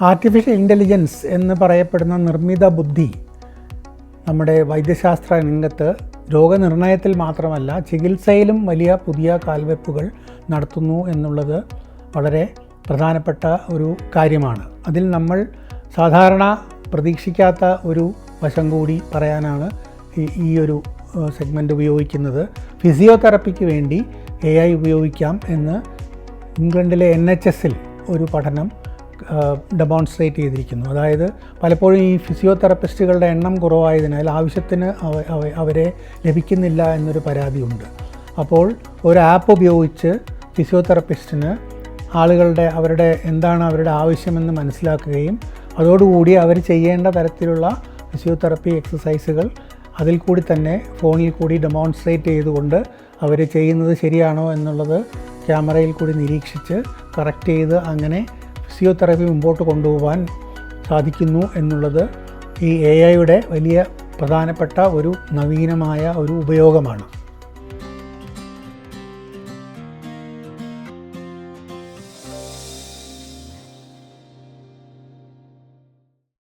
Artificial intelligence എന്ന് പറയപ്പെടുന്ന നിർമ്മിത ബുദ്ധി നമ്മുടെ വൈദ്യശാസ്ത്ര രംഗത്ത് രോഗനിർണയത്തിൽ മാത്രമല്ല ചികിത്സയിലും വലിയ പുതിയ കാൽവെപ്പുകൾ നടത്തുന്നു എന്നുള്ളത് വളരെ പ്രധാനപ്പെട്ട ഒരു കാര്യമാണ്. അതിൽ നമ്മൾ സാധാരണ പ്രതീക്ഷിക്കാത്ത ഒരു വശം കൂടി പറയാനാണ് ഈ ഒരു സെഗ്മെന്റ് ഉപയോഗിക്കുന്നത്. ഫിസിയോതെറപ്പിക്ക് വേണ്ടി എ ഐ ഉപയോഗിക്കാം എന്ന് ഇംഗ്ലണ്ടിലെ എൻ എച്ച് എസിൽ ഒരു പഠനം ഡെമോൺസ്ട്രേറ്റ് ചെയ്തിരിക്കുന്നു. അതായത് പലപ്പോഴും ഈ ഫിസിയോതെറപ്പിസ്റ്റുകളുടെ എണ്ണം കുറവായതിനാൽ ആവശ്യത്തിന് അവ- അവ- അവരെ ലഭിക്കുന്നില്ല എന്നൊരു പരാതിയുണ്ട്. അപ്പോൾ ഒരു ആപ്പ് ഉപയോഗിച്ച് ഫിസിയോതെറപ്പിസ്റ്റിന് ആളുകളുടെ അവരുടെ എന്താണ് അവരുടെ ആവശ്യമെന്ന് മനസ്സിലാക്കുകയും അതോടുകൂടി അവർ ചെയ്യേണ്ട തരത്തിലുള്ള ഫിസിയോതെറപ്പി എക്സസൈസുകൾ അതിൽ കൂടി തന്നെ ഫോണിൽ കൂടി ഡെമോൺസ്ട്രേറ്റ് ചെയ്തുകൊണ്ട് അവർ ചെയ്യുന്നത് ശരിയാണോ എന്നുള്ളത് ക്യാമറയിൽ കൂടി നിരീക്ഷിച്ച് കറക്റ്റ് ചെയ്ത് അങ്ങനെ ഫിസിയോതെറപ്പി മുമ്പോട്ട് കൊണ്ടുപോകാൻ സാധിക്കുന്നു എന്നുള്ളത് ഈ എ ഐയുടെ വലിയ പ്രധാനപ്പെട്ട ഒരു നവീനമായ ഒരു ഉപയോഗമാണ്.